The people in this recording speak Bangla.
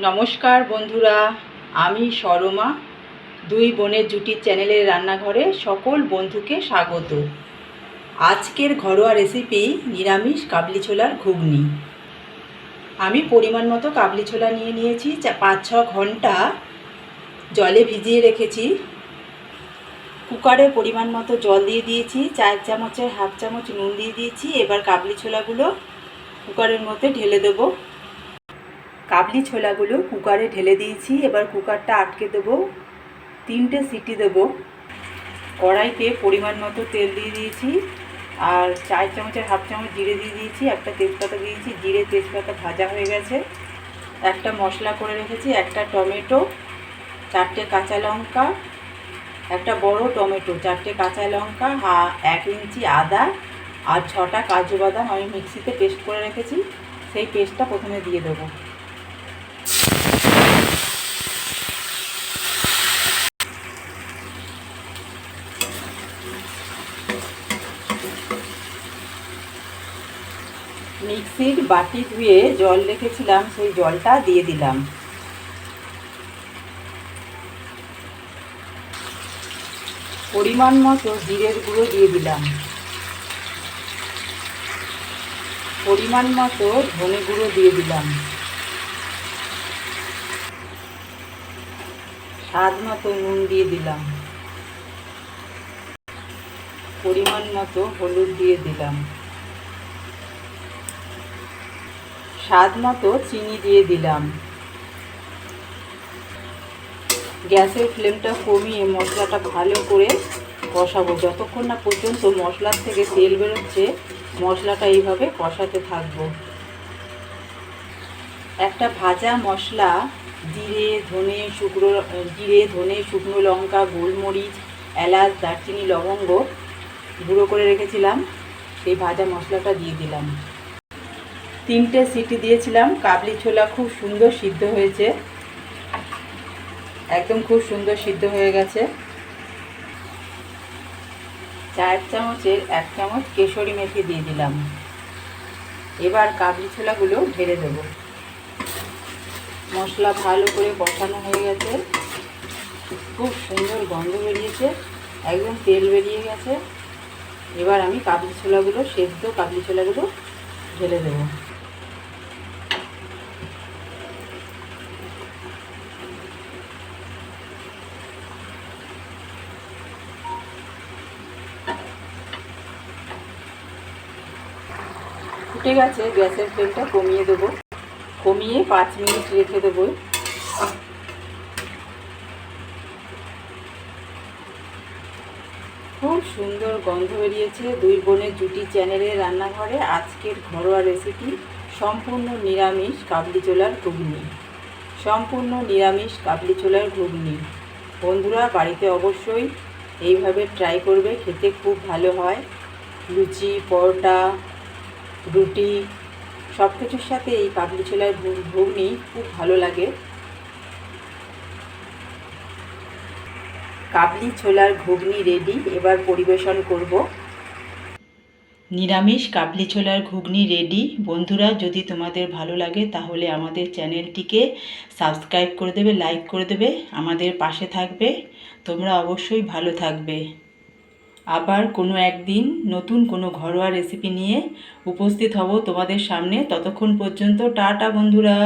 নমস্কার বন্ধুরা, আমি সরমা। দুই বোনের জুটির চ্যানেলের রান্নাঘরে সকল বন্ধুকে স্বাগত। আজকের ঘরোয়া রেসিপি নিরামিষ কাবলি ছোলার ঘুগনি। আমি পরিমাণ মতো কাবলি ছোলা নিয়ে নিয়েছি পাঁচ ছ ঘণ্টা জলে ভিজিয়ে রেখেছি। কুকারে পরিমাণ মতো জল দিয়ে দিয়েছি, চার চামচের হাফ চামচ নুন দিয়ে দিয়েছি। এবার কাবলি ছোলাগুলো কুকারের মধ্যে ঢেলে দেবো। কাবলি ছোলাগুলো কুকারে ঢেলে দিয়েছি। এবার কুকারটা আটকে দেবো। তিনটে সিটি দেবো। কড়াইতে পরিমাণ মতো তেল দিয়ে দিয়েছি। আর চার চামচের হাফ চামচ জিরে দিয়ে দিয়েছি। একটা তেজপাতা দিয়েছি। জিরে তেজপাতা ভাজা হয়ে গেছে। একটা মশলা করে রেখেছি। একটা টমেটো, চারটে কাঁচা লঙ্কা, একটা বড় টমেটো, চারটে কাঁচা লঙ্কা, হা, এক ইঞ্চি আদা আর ছটা কাজু বাদাম আমি মিক্সিতে পেস্ট করে রেখেছি। সেই পেস্টটা প্রথমে দিয়ে দেবো। মিক্সির বাটি ধুয়ে জল রেখেছিলাম, সেই জলটা দিয়ে দিলাম। পরিমাণ মতো জিরের গুঁড়ো দিয়ে দিলাম। পরিমাণ মতো ধনে গুঁড়ো দিয়ে দিলাম। স্বাদ মতো নুন দিয়ে দিলাম। পরিমাণ মতো হলুদ দিয়ে দিলাম। স্বাদ মতো চিনি দিয়ে দিলাম। গ্যাসের ফ্লেমটা কমিয়ে মশলাটা ভালো করে কষাবো। যতক্ষণ না পর্যন্ত মশলার থেকে তেল বেরোচ্ছে, মশলাটা এইভাবে কষাতে থাকব। একটা ভাজা মশলা, জিরে, ধনে শুকনো, জিরে, ধনে, শুকনো লঙ্কা, গোলমরিচ, এলাচ, দারচিনি, লবঙ্গ গুঁড়ো করে রেখেছিলাম। সেই ভাজা মশলাটা দিয়ে দিলাম। তিনটে সিটি দিয়েছিলাম। কাবলি ছোলা খুব সুন্দর সিদ্ধ হয়েছে। একদম খুব সুন্দর সিদ্ধ হয়ে গেছে। চার চামচের এক চামচ কেশরি মেথি দিয়ে দিলাম। এবার কাবলি ছোলাগুলো ঢেলে দেব। মশলা ভালো করে বসানো হয়ে গেছে। খুব সুন্দর গন্ধ বেরিয়েছে। একদম তেল বেরিয়ে গেছে। এবার আমি কাবলি ছোলাগুলো, সেদ্ধ কাবলি ছোলাগুলো ঢেলে দেবো। ফুটে গেছে, গ্যাসের ফ্লেমটা কমিয়ে দেবো। কমিয়ে পাঁচ মিনিট রেখে দেবো। খুব সুন্দর গন্ধ বেরিয়েছে দুই বোনের জুটি চ্যানেলের রান্নাঘরে। আজকের ঘরোয়া রেসিপি, সম্পূর্ণ নিরামিষ কাবলি চোলার ঘুগনি। সম্পূর্ণ নিরামিষ কাবলি চোলার ঘুগনি। বন্ধুরা, বাড়িতে অবশ্যই এইভাবে ট্রাই করবে, খেতে খুব ভালো হয়। লুচি, পরোটা রুটি সব কিছুর সাথে এই কাবলি ছোলার ঘুগনি খুব ভালো লাগে। কাবলি ছোলার ঘুগনি রেডি এবার পরিবেশন করব। নিরামিষ কাবলি ছোলার ঘুগনি রেডি বন্ধুরা, যদি তোমাদের ভালো লাগে, তাহলে আমাদের চ্যানেলটিকে সাবস্ক্রাইব করে দেবে লাইক করে দেবে, আমাদের পাশে থাকবে। তোমরা অবশ্যই ভালো থাকবে। আবার কোনো একদিন নতুন কোনো ঘরোয়া রেসিপি নিয়ে উপস্থিত হব তোমাদের সামনে। ততক্ষণ পর্যন্ত টাটা বন্ধুরা।